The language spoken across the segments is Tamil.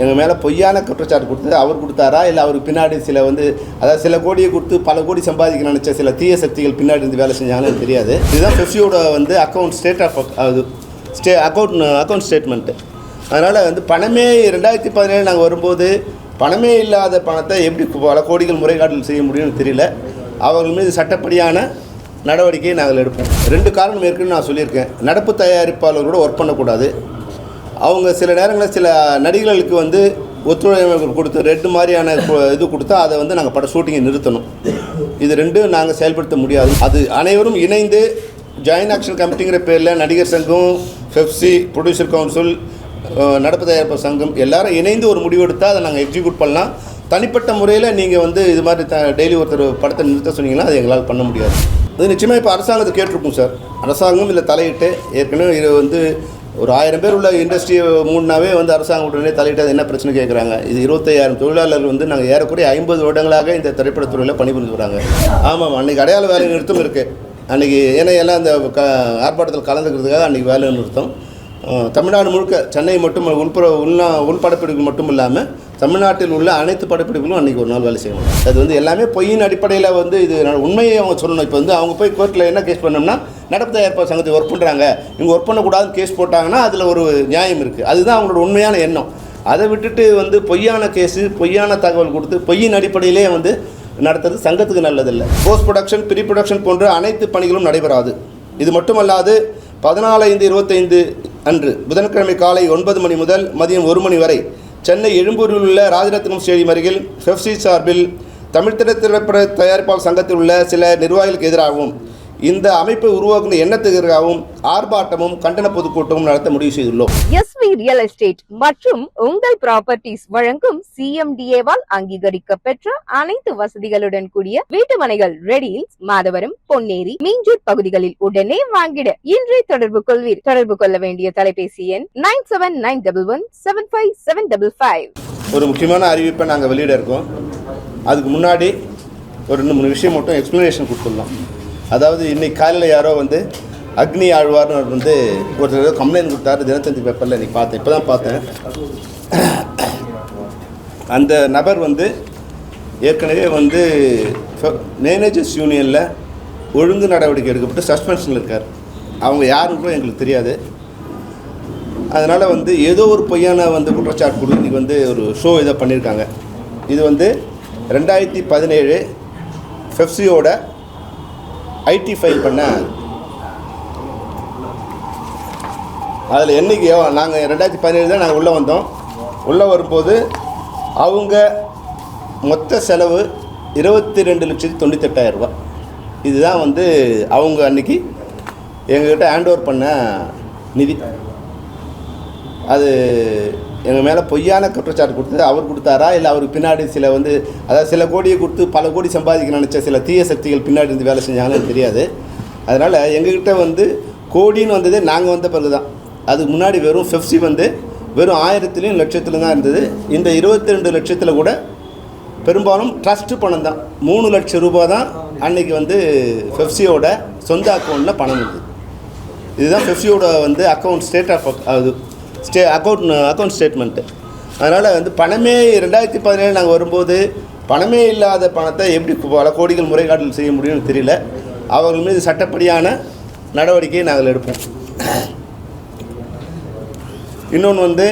எங்கள் மேலே பொய்யான குற்றச்சாட்டு கொடுத்தது அவர் கொடுத்தாரா? இல்லை அவருக்கு பின்னாடி சில வந்து அதாவது சில கோடியை கொடுத்து பல கோடி சம்பாதிக்க நினச்ச சில தீய சக்திகள் பின்னாடி இருந்து வேலை செஞ்சாங்கன்னு தெரியாது. இதுதான் ஃபெஃப்சியோட வந்து அக்கௌண்ட் ஸ்டேட் ஆஃப் அது ஸ்டே அக்கௌண்ட் அக்கௌண்ட் ஸ்டேட்மெண்ட்டு அதனால் வந்து பணமே ரெண்டாயிரத்தி பதினேழு நாங்கள் வரும்போது பணமே இல்லாத பணத்தை எப்படி பல கோடிகள் முறைகாட்டல் செய்ய முடியும்னு தெரியல. அவர்கள் மீது சட்டப்படியான நடவடிக்கையை நாங்கள் எடுப்போம். ரெண்டு காரணம் இருக்குன்னு நான் சொல்லியிருக்கேன். நடப்பு தயாரிப்பாளர்களோட ஒர்க் பண்ணக்கூடாது. அவங்க சில நேரங்களில் சில நடிகர்களுக்கு வந்து ஒத்துழைப்பு கொடுத்து ரெண்டு மாதிரியான இது கொடுத்தா அதை வந்து நாங்கள் பட ஷூட்டிங்கை நிறுத்தணும். இது ரெண்டும் நாங்கள் செயல்படுத்த முடியாது. அது அனைவரும் இணைந்து ஜாயின் ஆக்ஷன் கமிட்டிங்கிற பேரில் நடிகர் சங்கம் ஃபெஃப்சி ப்ரொடியூசர் கவுன்சில் நடப்பு தயாரிப்பு சங்கம் எல்லாரும் இணைந்து ஒரு முடிவெடுத்தால் அதை நாங்கள் எக்ஸிக்யூட் பண்ணலாம். தனிப்பட்ட முறையில் நீங்கள் வந்து இது மாதிரி த டெய்லி ஒருத்தர் படத்தை நிறுத்த சொன்னீங்கன்னா அது எங்களால் பண்ண முடியாது. அது நிச்சயமாக இப்போ அரசாங்கத்தை கேட்டிருக்கும் சார் அரசாங்கம் இல்லை தலையிட்டு ஏற்கனவே இது வந்து ஒரு ஆயிரம் பேர் உள்ள இண்டஸ்ட்ரியை மூணுனாவே வந்து அரசாங்கம் உடனே தலையிட்டு அது என்ன பிரச்சனை கேட்குறாங்க இது இருபத்தையாயிரம் தொழிலாளர்கள் வந்து நாங்கள் ஏறக்குறைய ஐம்பது வருடங்களாக இந்த திரைப்படத்துறையில் பணிபுரிஞ்சு வராங்க. ஆமாம் அன்றைக்கி அடையாள வேலை நிறுத்தம் இருக்குது அன்றைக்கி ஏன்னா எல்லாம் அந்த க ஆர்ப்பாட்டத்தில் கலந்துக்கிறதுக்காக அன்றைக்கி வேலை நிறுத்தம். தமிழ்நாடு முழுக்க சென்னை மட்டும் உள்புற உள்நா உள்படப்பிடிப்பு மட்டும் இல்லாமல் தமிழ்நாட்டில் உள்ள அனைத்து படப்பிடிப்புகளும் அன்றைக்கி ஒரு நாள் வேலை செய்யணும். அது வந்து எல்லாமே பொய்யின் அடிப்படையில் வந்து இது உண்மையை அவங்க சொல்லணும். இப்போ வந்து அவங்க போய் கோர்ட்டில் என்ன கேஸ் பண்ணோம்னா நடப்பு தயாரிப்பாளர் சங்கத்தை ஒர்க் பண்ணுறாங்க இவங்க ஒர்க் பண்ணக்கூடாதுன்னு கேஸ் போட்டாங்கன்னா அதில் ஒரு நியாயம் இருக்குது அதுதான் அவங்களோட உண்மையான எண்ணம். அதை விட்டுட்டு வந்து பொய்யான கேஸு பொய்யான தகவல் கொடுத்து பொய்யின் அடிப்படையிலே வந்து நடத்துறது சங்கத்துக்கு நல்லதில்லை. போஸ்ட் ப்ரொடக்ஷன் ப்ரீ ப்ரொடக்ஷன் போன்ற அனைத்து பணிகளும் நடைபெறாது. இது மட்டுமல்லாது பதினாலு ஐந்து இருபத்தைந்து அன்று புதன்கிழமை காலை ஒன்பது மணி முதல் மதியம் ஒரு மணி வரை சென்னை எழும்பூரில் உள்ள ராஜரத்னம் ஸ்டேடியம் அருகில் ஃபெஃப்சி சார்பில் தமிழ் திரைப்பட தயாரிப்பாளர் சங்கத்தில் உள்ள சில நிர்வாகிகளுக்கு எதிராகவும் இந்த அமைப்பை உருவாக்குன எண்ணத்துக்கு எதிராகவும் ஆர்ப்பாட்டமும் கண்டன பொதுக்கூட்டமும் நடத்த முடிவு செய்துள்ளோம். எஸ்வி ரியல் எஸ்டேட் மற்றும் உங்கள் ப்ராப்பர்ட்டிஸ் வழங்கும் சிஎம்டிஏவால் அங்கீகரிக்க பெற்ற அனைத்து வசதிகளுடன் கூடிய வீட்டுமனைகள் ரெடியில்ஸ் மாதவரம் பொன்னேரி மீஞ்சூர் பகுதிகளில் உடனே வாங்கிட. இன்றே தொடர்பு கொள்வீர். தொடர்பு கொள்ள வேண்டிய தொலைபேசி எண் nine seven nine double one seven five seven double five. ஒரு முக்கியமான அறிவிப்பை நாங்கள் வெளியிட இருக்கோம். அதுக்கு முன்னாடி ஒரு ரெண்டு மூணு விஷயம் மட்டும் எக்ஸ்ப்ளனேஷன் கொடுத்துடலாம். அதாவது இன்றைக்கி காலையில் யாரோ வந்து அக்னி ஆழ்வார்னு வந்து ஒருத்தர் கம்ப்ளைண்ட் கொடுத்தாரு தினத்தந்தி பேப்பரில் இன்றைக்கி பார்த்தேன். இப்போ தான் பார்த்தேன். அந்த நபர் வந்து ஏற்கனவே வந்து மேனேஜர்ஸ் யூனியனில் ஒழுங்கு நடவடிக்கை எடுக்கப்பட்டு சஸ்பென்ஷனில் இருக்கார். அவங்க யாருன்னு கூட எங்களுக்கு தெரியாது. அதனால் வந்து ஏதோ ஒரு பொய்யான வந்து குற்றச்சாட்டு கொடுத்து இன்றைக்கி வந்து ஒரு ஷோ இதை பண்ணியிருக்காங்க. இது வந்து ரெண்டாயிரத்தி பதினேழு ஃபெஃப்சியோட ஐடி ஃபைல் பண்ண. அதில் என்னைக்கு நாங்கள் ரெண்டாயிரத்தி பதினேழு தான் நாங்கள் உள்ளே வந்தோம். உள்ளே வரும்போது அவங்க மொத்த செலவு இருபத்தி ரெண்டு லட்சத்தி தொண்ணூத்தெட்டாயிரம் ரூபாய். இதுதான் வந்து அவங்க அன்னைக்கு எங்ககிட்ட ஹேண்ட் ஓவர் பண்ண நிதி. அது எங்கள் மேலே பொய்யான குற்றச்சாட்டு கொடுத்தது அவர் கொடுத்தாரா? இல்லை அவருக்கு பின்னாடி சில வந்து அதாவது சில கோடியை கொடுத்து பல கோடி சம்பாதிக்க நினச்ச சில தீய சக்திகள் பின்னாடி இருந்து வேலை செஞ்சாங்கன்னு தெரியாது. அதனால் எங்ககிட்ட வந்து கோடின்னு வந்ததே நாங்கள் வந்த பிறகு தான் அதுக்கு முன்னாடி வெறும் ஃபிஃப்டி வந்து வெறும் ஆயிரத்துலேயும் லட்சத்துலையும் தான் இருந்தது. இந்த இருபத்தி ரெண்டு லட்சத்தில் கூட பெரும்பாலும் ட்ரஸ்ட்டு பணம் தான். மூணு லட்சம் ரூபாய் தான் அன்னைக்கு வந்து ஃபெஃப்சியோட சொந்த அக்கௌண்ட்டில் பணம் இருந்தது. இதுதான் ஃபெஃப்சியோட வந்து அக்கௌண்ட் ஸ்டேட் ஆஃப் அது ஸ்டே அக்கௌண்ட் அக்கௌண்ட் ஸ்டேட்மெண்ட்டு அதனால் வந்து பணமே ரெண்டாயிரத்தி பதினேழு நாங்கள் வரும்போது பணமே இல்லாத பணத்தை எப்படி பல கோடிகள் முறைகாட்டல் செய்ய முடியும்னு தெரியல. அவர்கள் மீது சட்டப்படியான நடவடிக்கையை நாங்கள் எடுப்போம். இன்னொன்று வந்து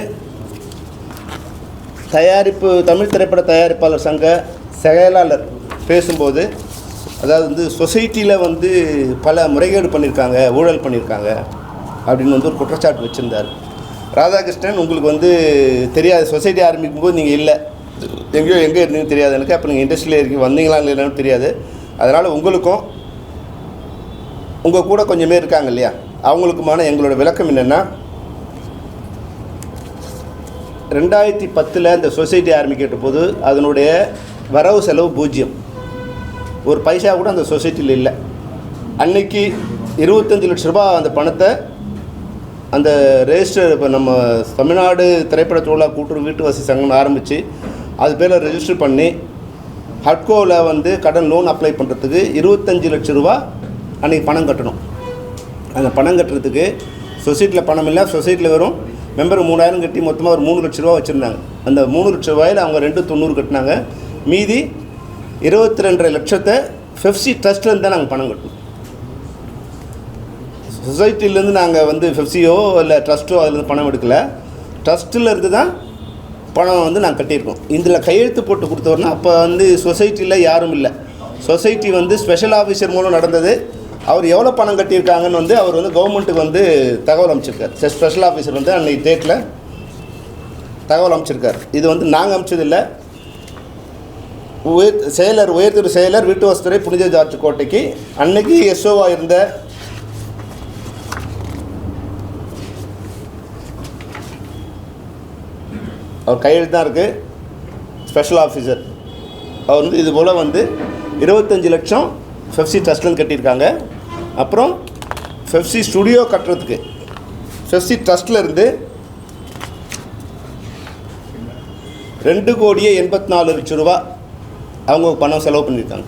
தயாரிப்பு தமிழ் திரைப்பட தயாரிப்பாளர் சங்க செயலாளர் பேசும்போது அதாவது வந்து சொசைட்டியில் வந்து பல முறைகேடு பண்ணியிருக்காங்க ஊழல் பண்ணியிருக்காங்க அப்படின்னு வந்து ஒரு குற்றச்சாட்டு வச்சுருந்தார். ராதாகிருஷ்ணன் உங்களுக்கு வந்து தெரியாது சொசைட்டி ஆரம்பிக்கும் போது நீங்கள் இல்லை. எங்கேயோ எங்கே இருந்தீங்கன்னு தெரியாது எனக்கு. அப்போ நீங்கள் இண்டஸ்ட்ரியில் இருக்கி வந்தீங்களா இல்லைன்னு தெரியாது. அதனால் உங்களுக்கும் உங்கள் கூட கொஞ்சமே இருக்காங்க இல்லையா? அவங்களுக்குமான எங்களோட விளக்கம் என்னென்னா ரெண்டாயிரத்தி பத்தில் இந்த சொசைட்டி ஆரம்பிக்கிட்ட போது அதனுடைய வரவு செலவு பூஜ்ஜியம். ஒரு பைசா கூட அந்த சொசைட்டியில் இல்லை. அன்னைக்கு இருபத்தஞ்சி லட்ச ரூபா அந்த பணத்தை அந்த ரெஜிஸ்டர் இப்போ நம்ம தமிழ்நாடு திரைப்பட தொழிலாளர் கூட்டுறவு வீட்டு வசதி சங்கம் ஆரம்பித்து அது பேரில் ரெஜிஸ்டர் பண்ணி ஹட்கோவில் வந்து கடன் லோன் அப்ளை பண்ணுறதுக்கு இருபத்தஞ்சி லட்ச ரூபா அன்றைக்கி பணம் கட்டணும். அந்த பணம் கட்டுறதுக்கு சொசைட்டியில் பணம் இல்லை சொசைட்டியில் வெறும் மெம்பர் மூணாயிரம் கட்டி மொத்தமாக ஒரு மூணு லட்ச ரூபா வச்சுருந்தாங்க. அந்த மூணு லட்ச ரூபாயில் அவங்க ரெண்டு தொண்ணூறு கட்டினாங்க. மீதி இருபத்தி ரெண்டரை லட்சத்தை ஃபெஃப்சி ட்ரஸ்ட்லேருந்து தான் நாங்கள் பணம் கட்டணும் சொசைட்டிலேருந்து நாங்கள் வந்து ஃபெஃப்சியோ இல்லை ட்ரஸ்ட்டோ அதுலேருந்து பணம் எடுக்கல. ட்ரஸ்ட்டில் இருந்து தான் பணம் வந்து நாங்கள் கட்டியிருக்கோம். இதில் கையெழுத்து போட்டு கொடுத்தவர்னா அப்போ வந்து சொசைட்டியில் யாரும் இல்லை. சொசைட்டி வந்து ஸ்பெஷல் ஆஃபீஸர் மூலம் நடந்தது. அவர் எவ்வளோ பணம் கட்டியிருக்காங்கன்னு வந்து அவர் வந்து கவர்மெண்ட்டுக்கு வந்து தகவல் அமைச்சிருக்கார். ஸ்பெஷல் ஆஃபீஸர் வந்து அன்றைக்கி டேட்டில் தகவல் அமைச்சிருக்கார். இது வந்து நாங்கள் அமைச்சதில்லை. உயர் செயலர் உயர்திரு செயலர் வீட்டு வசத்துறை புனித ஜார்ஜ் கோட்டைக்கு அன்னைக்கு எஸ்ஓவாக இருந்த அவர் கையெழுத்து தான் இருக்குது ஸ்பெஷல் ஆஃபீஸர் அவர் வந்து இது போல் வந்து இருபத்தஞ்சி லட்சம் ஃபெஃப்சி ட்ரஸ்ட்லேருந்து கட்டியிருக்காங்க. அப்புறம் ஃபெஃப்சி ஸ்டுடியோ கட்டுறதுக்கு. ஃபெஃப்சி ட்ரஸ்ட்லேருந்து ரெண்டு கோடியே எண்பத்தி நாலு லட்சம் ரூபா அவங்க பணம் செலவு பண்ணியிருக்காங்க.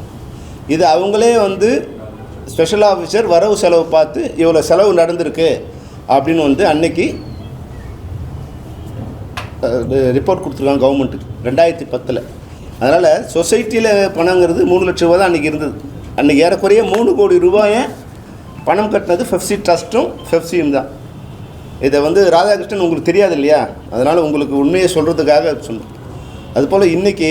இது அவங்களே வந்து ஸ்பெஷல் ஆஃபீஸர் வரவு செலவு பார்த்து இவ்வளோ செலவு நடந்திருக்கு அப்படின்னு வந்து அன்னைக்கு ரிப்போர்ட் கொடுத்துருக்காங்க கவர்மெண்ட்டுக்கு ரெண்டாயிரத்தி பத்தில். அதனால் சொசைட்டியில் பணங்கிறது மூணு லட்ச ரூபா தான் அன்றைக்கி இருந்தது. அன்றைக்கி ஏறக்குறைய மூணு கோடி ரூபாயை பணம் கட்டினது ஃபெஃப்சி ட்ரஸ்ட்டும் ஃபெஃப்சியும் தான். இதை வந்து ராதாகிருஷ்ணன் உங்களுக்கு தெரியாது இல்லையா? அதனால் உங்களுக்கு உண்மையை சொல்கிறதுக்காக சொன்னேன் அதுபோல் இன்றைக்கி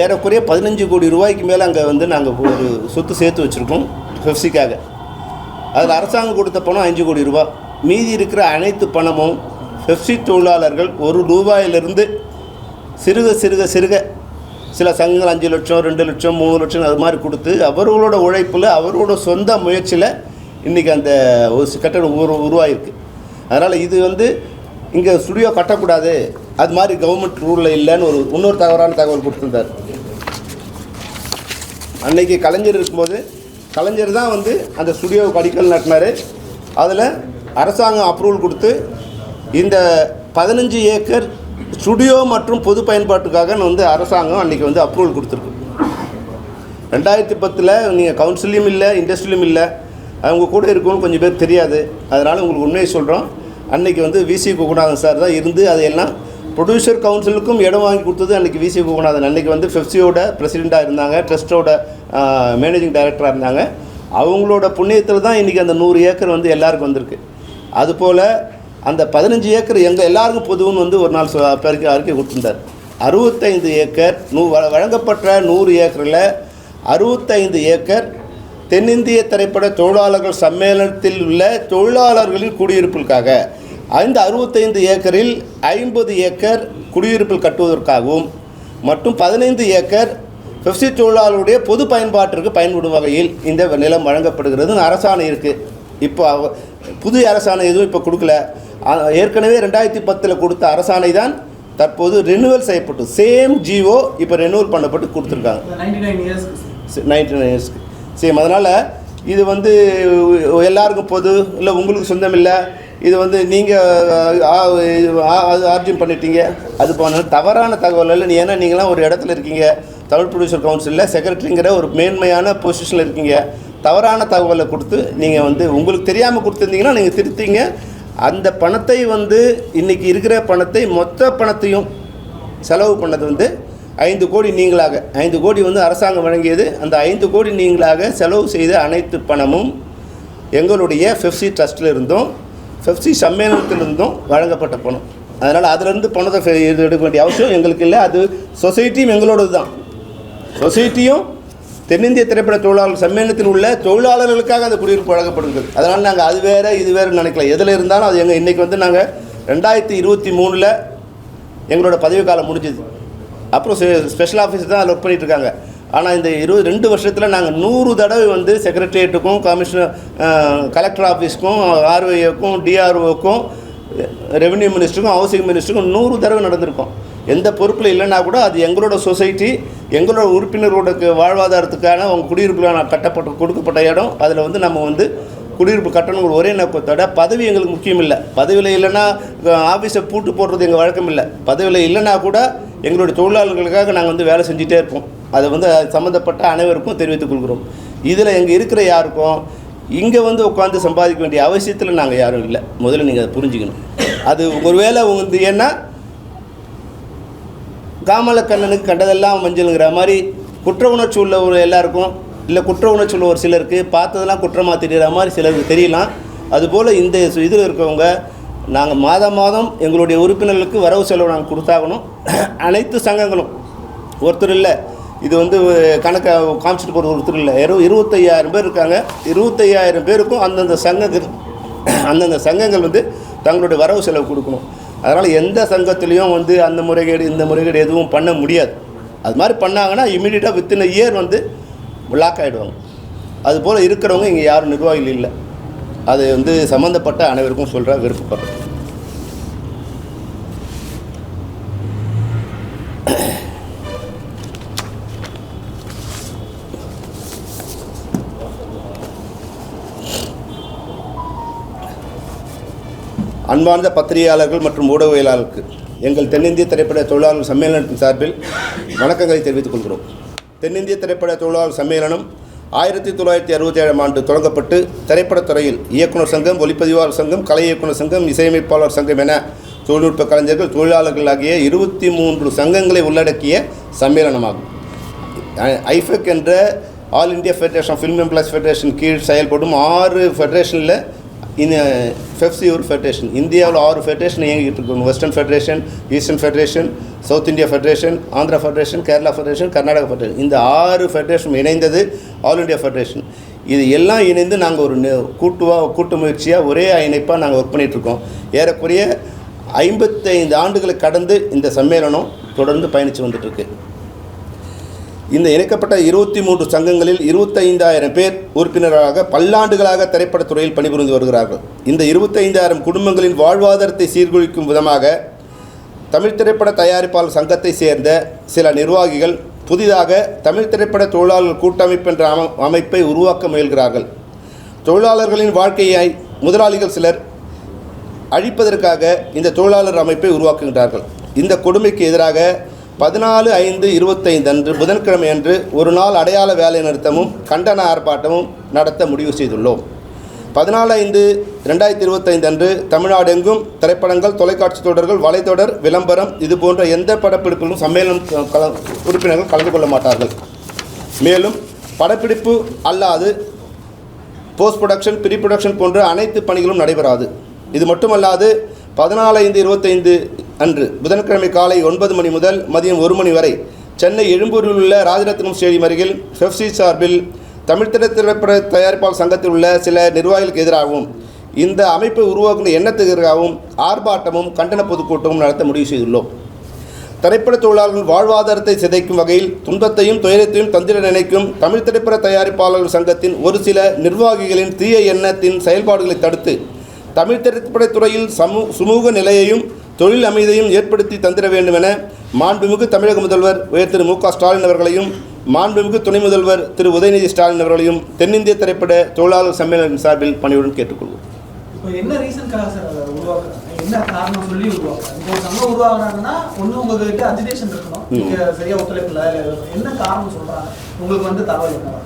ஏறக்குறைய பதினஞ்சு கோடி ரூபாய்க்கு மேலே அங்கே வந்து நாங்கள் ஒரு சொத்து சேர்த்து வச்சுருக்கோம் ஃபெஃப்சிக்காக அதில் அரசாங்கம் கொடுத்த பணம் அஞ்சு கோடி ரூபா மீதி இருக்கிற அனைத்து பணமும் பெப்சி தொழிலாளர்கள் ஒரு ரூபாயிலிருந்து சிறுக சிறுக சிறுக சில சங்கங்கள் அஞ்சு லட்சம் ரெண்டு லட்சம் மூணு லட்சம் அது மாதிரி கொடுத்து அவர்களோட உழைப்பில் அவரோட சொந்த முயற்சியில் இன்றைக்கி அந்த ஒரு கட்டடம் உரு உருவாயிருக்கு. அதனால் இது வந்து இங்கே ஸ்டுடியோ கட்டக்கூடாது. அது மாதிரி கவர்மெண்ட் ரூலில் இல்லைன்னு ஒரு இன்னொரு தவறான தகவல் கொடுத்துருந்தார். அன்னைக்கு கலைஞர் இருக்கும்போது கலைஞர் தான் வந்து அந்த ஸ்டுடியோவுக்கு அடிக்கல் நட்டினார். அதில் அரசாங்கம் அப்ரூவல் கொடுத்து இந்த பதினஞ்சு ஏக்கர் ஸ்டுடியோ மற்றும் பொது பயன்பாட்டுக்காக வந்து அரசாங்கம் அன்றைக்கி வந்து அப்ரூவல் கொடுத்துருக்கு. ரெண்டாயிரத்தி பத்தில் நீங்கள் கவுன்சிலையும் இல்லை இண்டஸ்ட்ரியிலும் இல்லை அவங்க கூட இருக்கணும்னு கொஞ்சம் பேர் தெரியாது. அதனால் உங்களுக்கு உண்மையை சொல்கிறோம் அன்னைக்கு வந்து விசி குகுநாதன் சார் தான் இருந்து அதையெல்லாம் ப்ரொடியூசர் கவுன்சிலுக்கும் இடம் வாங்கி கொடுத்தது அன்றைக்கி விசி குகுநாதன். அன்றைக்கி வந்து ஃபெஃப்சியோட பிரசிடெண்ட்டாக இருந்தாங்க ட்ரஸ்ட்டோட மேனேஜிங் டைரக்டராக இருந்தாங்க. அவங்களோட புண்ணியத்தில் தான் இன்றைக்கி அந்த நூறு ஏக்கர் வந்து எல்லாருக்கும் வந்திருக்கு. அதுபோல் அந்த பதினஞ்சு ஏக்கர் எங்கள் எல்லாருக்கும் பொதுவுன்னு வந்து ஒரு நாள் சொ- அறிக்கை அறிக்கை கொடுத்துருந்தார். அறுபத்தைந்து ஏக்கர் நூ வ- வழங்கப்பட்ட நூறு ஏக்கரில் அறுபத்தைந்து ஏக்கர் தென்னிந்திய திரைப்பட தொழிலாளர்கள் சம்மேளனத்தில் உள்ள தொழிலாளர்களின் குடியிருப்புக்காக அந்த அறுபத்தைந்து ஏக்கரில் ஐம்பது ஏக்கர் குடியிருப்பில் கட்டுவதற்காகவும் மற்றும் பதினைந்து ஏக்கர் பெப்சி தொழிலாளருடைய பொது பயன்பாட்டிற்கு பயன்படும் வகையில் இந்த நிலம் வழங்கப்படுகிறது. அரசாணை இருக்குது இப்போ அவ- புது அரசாணை எதுவும் இப்போ கொடுக்கல. ஏற்கனவே ரெண்டாயிரத்தி பத்தில் கொடுத்த அரசாணை தான் தற்போது ரெனுவல் செய்யப்பட்டு சேம் ஜிஓ இப்போ ரெனுவல் பண்ணப்பட்டு கொடுத்துருக்காங்க. நைன்டி நைன் இயர்ஸ்க்கு சேம் அதனால் இது வந்து எல்லாருக்கும் பொது இல்லை உங்களுக்கு சொந்தம் இல்லை இது வந்து நீங்கள் ஆர்ஜியம் பண்ணிட்டீங்க. அது போன தவறான தகவல் இல்லை ஏன்னா நீங்களாம் ஒரு இடத்துல இருக்கீங்க. தமிழ் ப்ரொடியூசர் கவுன்சிலில் செக்ரட்டரிங்கிற ஒரு மேன்மையான பொசிஷனில் இருக்கீங்க. தவறான தகவலை கொடுத்து நீங்கள் வந்து உங்களுக்கு தெரியாமல் கொடுத்துருந்தீங்கன்னா நீங்கள் திருத்திங்க. அந்த பணத்தை வந்து இன்றைக்கி இருக்கிற பணத்தை மொத்த பணத்தையும் செலவு பண்ணது வந்து ஐந்து கோடி நீங்களாக. ஐந்து கோடி வந்து அரசாங்கம் வழங்கியது. அந்த ஐந்து கோடி நீங்களாக செலவு செய்த அனைத்து பணமும் எங்களுடைய ஃபெஃப்சி ட்ரஸ்ட்டில் இருந்தும் ஃபெஃப்சி சம்மேளனத்திலிருந்தும் வழங்கப்பட்ட பணம். அதனால் அதிலிருந்து பணத்தை எடுக்க வேண்டிய அவசியம் எங்களுக்கு இல்லை. அது சொசைட்டியும் எங்களோடது தான் சொசைட்டியும் தென்னிந்திய திரைப்பட தொழிலாளர் சம்மேளனத்தில் உள்ள தொழிலாளர்களுக்காக அந்த குடியிருப்பு வழங்கப்படுகிறது. அதனால் நாங்கள் அது வேறு இது வேறு நினைக்கல. எதில் இருந்தாலும் அது எங்கள் இன்றைக்கி வந்து நாங்கள் ரெண்டாயிரத்தி இருபத்தி மூணில் எங்களோட பதவி காலம் முடிஞ்சது. அப்புறம் ஸ்பெஷல் ஆஃபீஸர் தான் அதில் ஒர்க் பண்ணிகிட்டு இருக்காங்க ஆனால் இந்த இருபது ரெண்டு வருஷத்தில் நாங்கள் நூறு தடவை வந்து செக்ரட்டரியேட்டுக்கும் கமிஷனர் கலெக்டர் ஆஃபீஸ்க்கும் ஆர்ஓஏக்கும் டிஆர்ஓக்கும் ரெவன்யூ மினிஸ்டருக்கும் ஹவுசிங் மினிஸ்டருக்கும் நூறு தடவை நடந்திருக்கோம். எந்த பொறுப்பில் இல்லைன்னா கூட அது எங்களோட சொசைட்டி எங்களோட உறுப்பினர்களோட வாழ்வாதாரத்துக்கான அவங்க குடியிருப்புக்கான கட்டப்பட்ட கொடுக்கப்பட்ட இடம். அதில் வந்து நம்ம வந்து குடியிருப்பு கட்டணுங்கிற ஒரே நோக்கத்தோட பதவி எங்களுக்கு முக்கியம் இல்லை. பதவியில் இல்லைன்னா ஆஃபீஸை பூட்டு போடுறது எங்கள் வழக்கம் இல்லை. பதவியில் இல்லைன்னா கூட எங்களுடைய தொழிலாளர்களுக்காக நாங்கள் வந்து வேலை செஞ்சுட்டே இருப்போம். அதை வந்து அது சம்மந்தப்பட்ட அனைவருக்கும் தெரிவித்துக் கொள்கிறோம். இதில் எங்கள் இருக்கிற யாருக்கும் இங்கே வந்து உட்காந்து சம்பாதிக்க வேண்டிய அவசியத்தில் நாங்கள் யாரும் இல்லை. முதல்ல நீங்கள் அதை புரிஞ்சுக்கணும். அது ஒருவேளை வந்து ஏன்னா காமலக்கண்ணனுக்கு கண்டதெல்லாம் மஞ்சளுங்கிற மாதிரி குற்ற உணர்ச்சி உள்ள ஒரு எல்லாருக்கும் இல்லை குற்ற உணர்ச்சி உள்ள ஒரு சிலருக்கு பார்த்ததெல்லாம் குற்றமாக தெரிகிற மாதிரி சிலருக்கு தெரியலாம். அதுபோல் இந்த இதில் இருக்கவங்க நாங்கள் மாதம் மாதம் எங்களுடைய உறுப்பினர்களுக்கு வரவு செலவு நாங்கள் கொடுத்தாகணும். அனைத்து சங்கங்களும் ஒருத்தர் இல்லை இது வந்து கணக்கை காமிச்சிட்டு போகிற ஒருத்தர் இல்லை. இரு இருபத்தையாயிரம் பேர் இருக்காங்க. இருபத்தையாயிரம் பேருக்கும் அந்தந்த சங்கங்கள் அந்தந்த சங்கங்கள் வந்து தங்களுடைய வரவு செலவு கொடுக்கணும். அதனால் எந்த சங்கத்துலேயும் வந்து அந்த முறைகேடு இந்த முறைகேடு எதுவும் பண்ண முடியாது. அது மாதிரி பண்ணாங்கன்னா இமீடியட்டாக வித்தின் இயர் வந்து லாக் ஆகிடுவாங்க அதுபோல் இருக்கிறவங்க இங்கே யாரும் நிர்வாகிகள் இல்லை. அது வந்து சம்மந்தப்பட்ட அனைவருக்கும் சொல்கிற விருப்பப்படுறேன் அன்பார்ந்த பத்திரிகையாளர்கள் மற்றும் ஊடகவியலாளருக்கு எங்கள் தென்னிந்திய திரைப்பட தொழிலாளர் சம்மேளனத்தின் சார்பில் வணக்கங்களை தெரிவித்துக் கொள்கிறோம். தென்னிந்திய திரைப்பட தொழிலாளர் சம்மேளனம் ஆயிரத்தி தொள்ளாயிரத்தி அறுபத்தி ஏழாம் ஆண்டு தொடங்கப்பட்டு திரைப்படத்துறையில் இயக்குனர் சங்கம் ஒளிப்பதிவாளர் சங்கம் கலை இயக்குனர் சங்கம் இசையமைப்பாளர் சங்கம் என தொழில்நுட்ப கலைஞர்கள் தொழிலாளர்கள் ஆகிய இருபத்தி மூன்று சங்கங்களை உள்ளடக்கிய சம்மேளனமாகும். ஐஃபெக் என்ற all India federation film film employees federation கீழ் செயல்படும் ஆறு ஃபெடரேஷனில் இந்த ஃபெஃப்சியூர் ஃபெடரேஷன் இந்தியாவில் ஆறு ஃபெடரேஷன் இயங்கிட்டு இருக்கோம் western federation eastern federation south India federation Andhra federation Kerala federation Karnataka federation இந்த ஆறு ஃபெடரேஷன் இணைந்தது ஆல் இந்தியா ஃபெடரேஷன் இது எல்லாம் இணைந்து நாங்கள் ஒரு கூட்டுவாக கூட்டு முயற்சியாக ஒரே இணைப்பாக நாங்கள் ஒர்க் பண்ணிகிட்ருக்கோம் ஏறக்குறைய ஐம்பத்தைந்து ஆண்டுகளை கடந்து இந்த சம்மேளனம் தொடர்ந்து பயணித்து வந்துட்டுருக்கு இந்த இணைக்கப்பட்ட இருபத்தி மூன்று சங்கங்களில் இருபத்தைந்தாயிரம் பேர் உறுப்பினராக பல்லாண்டுகளாக திரைப்படத் துறையில் பணிபுரிந்து வருகிறார்கள். இந்த இருபத்தைந்தாயிரம் குடும்பங்களின் வாழ்வாதாரத்தை சீர்குலைக்கும் விதமாக தமிழ் திரைப்பட தயாரிப்பாளர் சங்கத்தை சேர்ந்த சில நிர்வாகிகள் புதிதாக தமிழ் திரைப்பட தொழிலாளர் கூட்டமைப்பு என்ற அமைப்பை உருவாக்க முயல்கிறார்கள். தொழிலாளர்களின் வாழ்க்கையை முதலாளிகள் சிலர் அழிப்பதற்காக இந்த தொழிலாளர் அமைப்பை உருவாக்குகின்றார்கள். இந்த கொடுமைக்கு எதிராக பதினாலு ஐந்து இருபத்தைந்து அன்று புதன்கிழமை அன்று ஒரு நாள் அடையாள வேலை நிறுத்தமும் கண்டன ஆர்ப்பாட்டமும் நடத்த முடிவு செய்துள்ளோம். பதினாலு ஐந்து ரெண்டாயிரத்தி இருபத்தைந்து அன்று தமிழ்நாடு எங்கும் திரைப்படங்கள் தொலைக்காட்சி தொடர்கள் வலைத்தொடர் விளம்பரம் இது போன்ற எந்த படப்பிடிப்பிலும் சம்மேளனம் கல- உறுப்பினர்கள் கலந்து கொள்ள மாட்டார்கள். மேலும் படப்பிடிப்பு அல்லாது போஸ்ட் ப்ரொடக்ஷன் ப்ரீ ப்ரொடக்ஷன் போன்ற அனைத்து பணிகளும் நடைபெறாது. இது மட்டுமல்லாது பதினாலு ஐந்து இருபத்தைந்து அன்று புதன்கிழமை காலை ஒன்பது மணி முதல் மதியம் ஒரு மணி வரை சென்னை எழும்பூரில் உள்ள ராஜரத்னம் ஸ்டேடியம் அருகில் ஃபெப்சி சார்பில் தமிழ் திரைப்பட தயாரிப்பாளர் சங்கத்தில் உள்ள சில நிர்வாகிகளுக்கு எதிராகவும் இந்த அமைப்பை உருவாக்கும் எண்ணத்துக்கு எதிராகவும் ஆர்ப்பாட்டமும் கண்டன பொதுக்கூட்டமும் நடத்த முடிவு செய்துள்ளோம். திரைப்பட தொழிலாளர்கள் வாழ்வாதாரத்தை சிதைக்கும் வகையில் துன்பத்தையும் துயரத்தையும் தந்திர நினைக்கும் தமிழ் திரைப்பட தயாரிப்பாளர்கள் சங்கத்தின் ஒரு சில நிர்வாகிகளின் தீய எண்ணத்தின் செயல்பாடுகளை தடுத்து தமிழ் திரைப்படத்துறையில் சமூ சுமூக நிலையையும் தொழில் அமைதியையும் ஏற்படுத்தி தந்திர வேண்டும் என மாண்புமிகு தமிழக முதல்வர் உயர் திரு மு க ஸ்டாலின் அவர்களையும் மாண்புமிகு துணை முதல்வர் திரு உதயநிதி ஸ்டாலின் அவர்களையும் தென்னிந்திய திரைப்பட தொழிலாளர் சம்மேளனம் சார்பில் பணியுடன் கேட்டுக்கொள்வோம். இப்போ என்ன ரீசன்க்காக சார் அதை உருவாக்குறாங்க? என்ன காரணம் சொல்லி உருவாக்குறாங்க? இப்போ ஒரு சங்கம் உருவாக்குறாங்கன்னா ஒண்ணு உங்ககிட்ட அஜிடேஷன் இருக்கணும். நீங்க சரியா ஒத்துழைப்பு இல்லை இல்லை. என்ன காரணம் சொல்றாங்க? உங்களுக்கு வந்து தகவல் என்ன?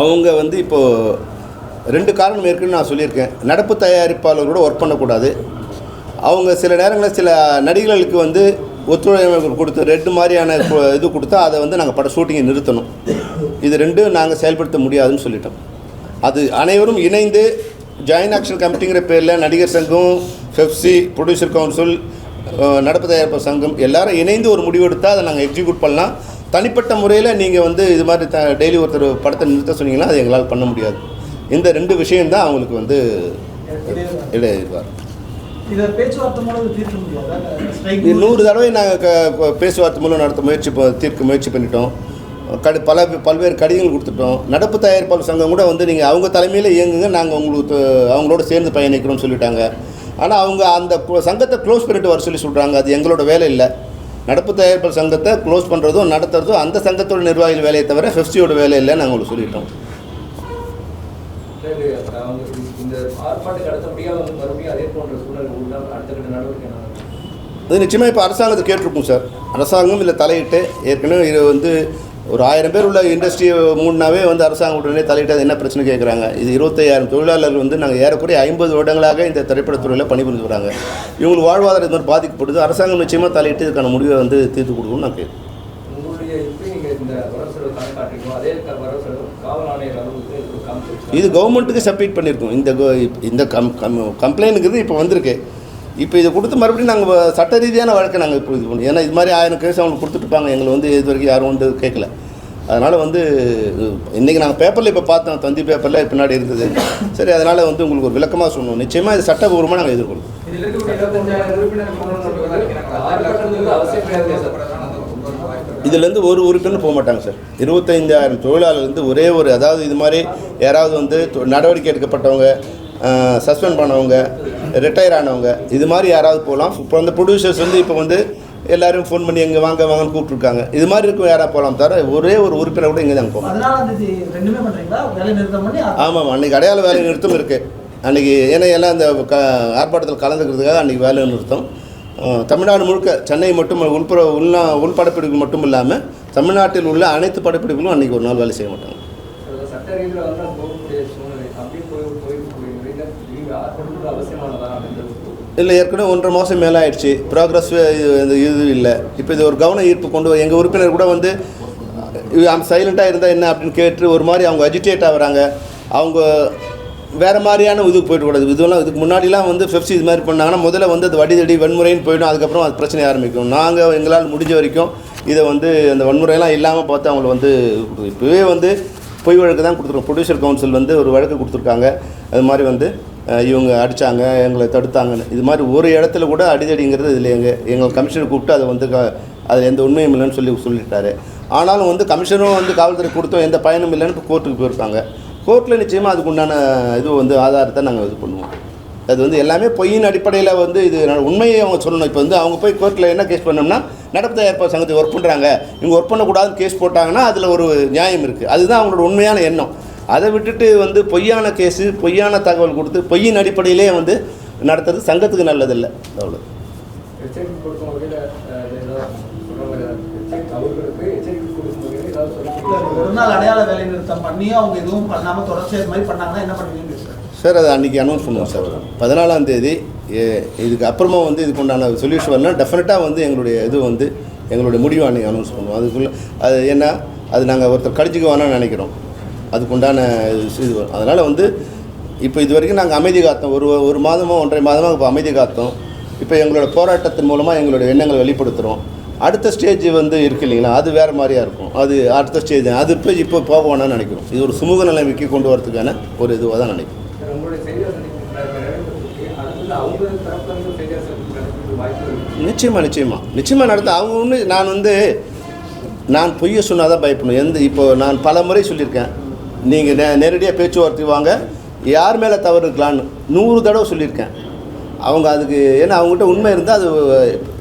அவங்க வந்து இப்போது ரெண்டு காரணம் இருக்குன்னு நான் சொல்லியிருக்கேன். நடப்பு தயாரிப்பாளர்களோட ஒர்க் பண்ணக்கூடாது. அவங்க சில நேரங்களில் சில நடிகர்களுக்கு வந்து ஒத்துழைப்பு கொடுத்து ரெண்டு மாதிரியான இது கொடுத்தா அதை வந்து நாங்கள் பட ஷூட்டிங்கை நிறுத்தணும். இது ரெண்டும் நாங்கள் செயல்படுத்த முடியாதுன்னு சொல்லிட்டோம். அது அனைவரும் இணைந்து ஜாயின் ஆக்ஷன் கமிட்டிங்கிற பேரில் நடிகர் சங்கம் ஃபெஃப்சி ப்ரொடியூசர் கவுன்சில் நடப்பு தயாரிப்பு சங்கம் எல்லாரும் இணைந்து ஒரு முடிவெடுத்தால் அதை நாங்கள் எக்ஸிக்யூட் பண்ணலாம். தனிப்பட்ட முறையில் நீங்கள் வந்து இது மாதிரி த டெய்லி ஒருத்தர் படத்தை நிறுத்த சொன்னீங்கன்னா அது எங்களால் பண்ண முடியாது. இந்த ரெண்டு விஷயம்தான் அவங்களுக்கு வந்து இடையிருவார் நூறு தடவை நாங்கள் பேச்சுவார்த்தை மூலம் நடத்த முயற்சி தீர்க்க முயற்சி பண்ணிட்டோம். கடு பல பல்வேறு கடிதங்கள் கொடுத்துட்டோம். நடப்பு தயாரிப்பாளர் சங்கம் கூட வந்து நீங்கள் அவங்க தலைமையில் இயங்குங்க நாங்கள் உங்களுக்கு அவங்களோட சேர்ந்து பயணிக்கிறோம்னு சொல்லிட்டாங்க. ஆனால் அவங்க அந்த சங்கத்தை க்ளோஸ் பண்ணிட்டு வர சொல்லி சொல்கிறாங்க அது எங்களோட வேலை இல்லை. நடப்பு தயாரிப்பாளர் சங்கத்தை க்ளோஸ் பண்ணுறதும் நடத்துறதும் அந்த சங்கத்தோட நிர்வாகிகள் வேலையை தவிர ஃபெஃப்சியோட வேலை இல்லைன்னு நாங்கள் சொல்லிட்டோம். இந்த ஆர்ப்பாட்டத்துக்கு அடுத்தபடியாக வந்து மறுபடியும் அதே போன்ற சூழல் உண்டாக அடுத்த கட்ட நடவடிக்கை அது நிச்சயமாக இப்போ அரசாங்கத்தை கேட்டிருக்கும் சார். அரசாங்கம் இல்லை தலையிட்டு ஏற்கனவே இது வந்து ஒரு ஆயிரம் பேர் உள்ள இண்டஸ்ட்ரியை மூணுனாவே வந்து அரசாங்கம் உடனே தலையிட்டு அது என்ன பிரச்சனை கேட்குறாங்க இது இருபத்தையாயிரம் தொழிலாளர்கள் வந்து நாங்கள் ஏறக்குறைய ஐம்பது வருடங்களாக இந்த திரைப்படத்துறையில் பணிபுரிந்து வராங்க. இவங்களுக்கு வாழ்வாதாரம் இது மாதிரி பாதிக்கப்படுது அரசாங்கம் நிச்சயமாக தலையிட்டு இதுக்கான முடிவை வந்து தீர்த்து கொடுக்கணும்னு நான் கேட்குறேன் உங்களுடைய எப்படி நீங்க இந்த வரவு செலவு கணக்கு காட்டுறீங்களோ அதே க- வரவு செலவு காவல் ஆணையர் அளவுக்கு ஒரு காமிச்சிருக்காங்க இது கவர்மெண்ட்டுக்கு சப்மிட் பண்ணியிருக்கோம் இந்த கோ- இந்த கம் கம் கம்ப்ளைண்ட்டுங்கிறது இப்போ வந்திருக்கு. இப்போ இதை கொடுத்து மறுபடியும் நாங்கள் சட்ட ரீதியான வழக்கை நாங்கள் இப்போ இது பண்ணுவோம் ஏன்னா இது மாதிரி ஆயிரம் கேஸ் அவங்களுக்கு கொடுத்துட்ருப்பாங்க எங்களை வந்து இது வரைக்கும் யாரும் வந்து கேட்கல. அதனால் வந்து இன்றைக்கி நாங்கள் பேப்பரில் இப்போ பார்த்தோம். தந்தி பேப்பரில் பின்னாடி இருந்தது. சரி அதனால் வந்து உங்களுக்கு ஒரு விளக்கமாக சொல்லணும். நிச்சயமாக இது சட்டபூர்வமாக நாங்கள் எதிர்கொள்வோம் இதுலேருந்து ஒரு உறுப்பினர் போக மாட்டாங்க சார். இருபத்தைந்தாயிரம் தொழிலாளர் வந்து ஒரே ஒரு அதாவது இது மாதிரி யாராவது வந்து நடவடிக்கை எடுக்கப்பட்டவங்க சஸ்பெண்ட் பண்ணவங்க ரிட்டையர் ஆனவங்க இது மாதிரி யாராவது போகலாம். இப்போ அந்த ப்ரொடியூசர்ஸ் வந்து இப்போ வந்து எல்லாரும் ஃபோன் பண்ணி எங்கே வாங்க வாங்கன்னு கூப்பிட்ருக்காங்க இது மாதிரி இருக்கும் யாராவது போகலாம் தவிர ஒரே ஒரு உறுப்பினர் கூட இங்கே தான் அது- ஆமாம் அன்றைக்கி அடையாள வேலை நிறுத்தம் இருக்குது அன்றைக்கி ஏன்னா எல்லாம் இந்த க ஆர்ப்பாட்டத்தில் கலந்துக்கிறதுக்காக அன்றைக்கி வேலை நிறுத்தம். தமிழ்நாடு முழுக்க சென்னை மட்டும் உள்புற உள்நா உள்படப்பிடிப்பு மட்டும் இல்லாமல் தமிழ்நாட்டில் உள்ள அனைத்து படப்பிடிப்புகளும் அன்றைக்கி ஒரு நாள் வேலை செய்ய மாட்டாங்க. இல்லை ஏற்கனவே ஒன்றரை மாதம் மேலே ஆயிடுச்சு. ப்ராக்ரஸ் இது இது இல்லை. இப்போ இது ஒரு கவன ஈர்ப்பு கொண்டு எங்கள் உறுப்பினர் கூட வந்து சைலண்ட்டாக இருந்தால் என்ன? அப்படின்னு கேட்டு ஒரு மாதிரி அவங்க அஜிடேட் ஆகுறாங்க. அவங்க வேறு மாதிரியான இதுக்கு போயிடக்கூடாது. கூடாது இதுவெல்லாம் இதுக்கு முன்னாடிலாம் வந்து ஃபெப்சி இது மாதிரி பண்ணாங்கன்னா முதல்ல வந்து அது வடிதடி வன்முறைன்னு போயிடும். அதுக்கப்புறம் அது பிரச்சனை ஆரம்பிக்கும். நாங்கள் எங்களால் முடிஞ்ச வரைக்கும் இதை வந்து அந்த வன்முறையெல்லாம் இல்லாமல் பார்த்து அவங்கள வந்து இப்போவே வந்து பொய் வழக்கு தான் கொடுத்துருக்கோம். ப்ரொடியூசர் கவுன்சில் வந்து ஒரு வழக்கு கொடுத்துருக்காங்க. அது மாதிரி வந்து இவங்க அடித்தாங்க எங்களை தடுத்தாங்கன்னு. இது மாதிரி ஒரு இடத்துல கூட அடிதடிங்கிறது இதில் எங்கள் எங்கள் கமிஷனர் கூப்பிட்டு அதை வந்து க- அதில் எந்த உண்மையும் இல்லைன்னு சொல்லி சொல்லிட்டாரு. ஆனாலும் வந்து கமிஷனரும் வந்து காவல்துறை கொடுத்தோம். எந்த பயனும் இல்லைன்னு இப்போ கோர்ட்டுக்கு போயிருக்காங்க. கோர்ட்டில் நிச்சயமாக அதுக்கு உண்டான இது வந்து ஆதாரத்தை நாங்கள் இது பண்ணுவோம். அது வந்து எல்லாமே பொய்யின் அடிப்படையில் வந்து இது உண்மையை அவங்க சொல்லணும். இப்போ வந்து அவங்க போய் கோர்ட்டில் என்ன கேஸ் பண்ணோம்னா நடப்பு தயாரிப்பு சங்கத்தை ஒர்க் பண்ணுறாங்க இவங்க ஒர்க் பண்ணக்கூடாதுன்னு கேஸ் போட்டாங்கன்னா அதில் ஒரு நியாயம் இருக்குது அதுதான் அவங்களோட உண்மையான எண்ணம். அதை விட்டுட்டு வந்து பொய்யான கேஸு பொய்யான தகவல் கொடுத்து பொய்யின் அடிப்படையிலே வந்து நடத்துறது சங்கத்துக்கு நல்லதில்லை. அவ்வளோ எச்சரிக்கை கொடுக்கும் வகையில் ஏதாவது சொல்கிற மாதிரி ஏதாவது எச்சரிக்கை அவர்களுக்கு எச்சரிக்கை கொடுக்கும் வகையில் ஏதாவது இல்ல, சொல்லி ஒரு நாள் அடையாள வேலை நிறுத்தம் பண்ணியும் அவங்க எதுவும் பண்ணாம தொடர்ச்சியா மாதிரி பண்ணாங்கன்னா என்ன பண்ணுவீங்கன்னு சார் அதை அன்றைக்கி அனௌன்ஸ் பண்ணுவோம் சார். பதினாலாம் தேதி இதுக்கு அப்புறமா வந்து இதுக்கு உண்டான சொல்யூஷன் வரலாம் டெஃபினட்டாக வந்து எங்களுடைய இது வந்து எங்களுடைய முடிவு அன்றைக்கி அனௌன்ஸ் பண்ணுவோம். அதுக்குள்ளே அது என்ன அது நாங்கள் ஒருத்தர் கடிச்சிக்க வேணாம்னு நினைக்கிறோம். அதுக்குண்டான இது அதனால் வந்து இப்போ இது வரைக்கும் நாங்கள் அமைதி காத்தோம். ஒரு ஒரு மாதமோ ஒன்றரை மாதமாக இப்போ அமைதி காத்தோம். இப்போ எங்களோட போராட்டத்தின் மூலமாக எங்களுடைய எண்ணங்களை வெளிப்படுத்துகிறோம் அடுத்த ஸ்டேஜ் வந்து இருக்கு இல்லைங்களா? அது வேறு மாதிரியாக இருக்கும். அது அடுத்த ஸ்டேஜ் அது இப்போ இப்போ போகணும்னு நினைக்கிறோம். இது ஒரு சுமூக நிலைமைக்கு கொண்டு வரதுக்கான ஒரு இதுவாக தான் நினைக்கிறோம். நிச்சயமாக நிச்சயமாக நிச்சயமாக நடத்த அவங்க ஒன்று நான் வந்து நான் பொய்யை சொன்னால் தான் பயப்படணும். எந்த இப்போ நான் பல முறை சொல்லியிருக்கேன். நீங்கள் நே நேரடியாக பேச்சுவார்த்தை வாங்க. யார் மேலே தவறு இருக்கலான்னு நூறு தடவை சொல்லியிருக்கேன். அவங்க அதுக்கு ஏன்னா அவங்ககிட்ட உண்மை இருந்தால் அது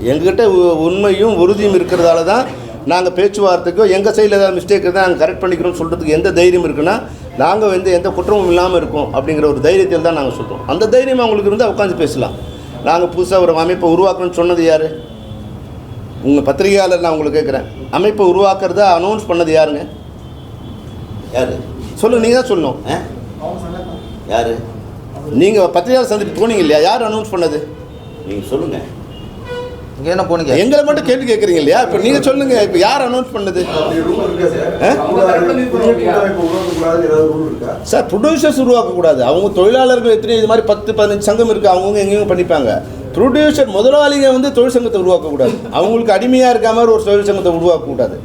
எங்ககிட்ட உ- உண்மையும் உறுதியும் இருக்கிறதால தான் நாங்கள் பேச்சுவார்த்தைக்கோ எங்கள் சைடில் ஏதாவது மிஸ்டேக் இருந்தால் நாங்கள் கரெக்ட் பண்ணிக்கிறோம்னு சொல்கிறதுக்கு எந்த தைரியம் இருக்குன்னா நாங்கள் வந்து எந்த குற்றமும் இல்லாமல் இருக்கோம் அப்படிங்கிற ஒரு தைரியத்தில் தான் நாங்கள் சொல்கிறோம் அந்த தைரியம் அவங்களுக்கு இருந்தால் உட்காந்து பேசலாம். நாங்கள் புதுசாக ஒரு அமைப்பை உருவாக்கணும்னு சொன்னது யார்? உங்கள் பத்திரிகையாளர் நான் உங்களுக்கு கேட்குறேன். அமைப்பை உருவாக்குறதா அனௌன்ஸ் பண்ணது யாருங்க? யார்? சொல்லு நீங்கள் தான் சொல்லணும். ஆ? நீங்கள் பத்திரிகையாளர் சந்திப்பு போனீங்க இல்லையா? யார் அனௌன்ஸ் பண்ணது? நீங்க சொல்லுங்க. இங்க என்ன போனீங்க? எங்களை மட்டும் கேள்வி கேட்குறீங்க இல்லையா? இப்போ நீங்கள் சொல்லுங்க இப்போ யார் அனௌன்ஸ் பண்ணது? சார் ப்ரொடியூசர்ஸ் உருவாக்கக்கூடாது அவங்க தொழிலாளர்கள் எத்தனை இது மாதிரி பத்து பதினஞ்சு சங்கம் இருக்குது அவங்கவுங்க எங்கேயும் பண்ணிப்பாங்க. ப்ரொடியூசர் முதலாளிங்க வந்து தொழிற்சங்கத்தை உருவாக்கக்கூடாது அவங்களுக்கு அடிமையாக இருக்க மாதிரி ஒரு தொழிற்சங்கத்தை உருவாக்கக்கூடாது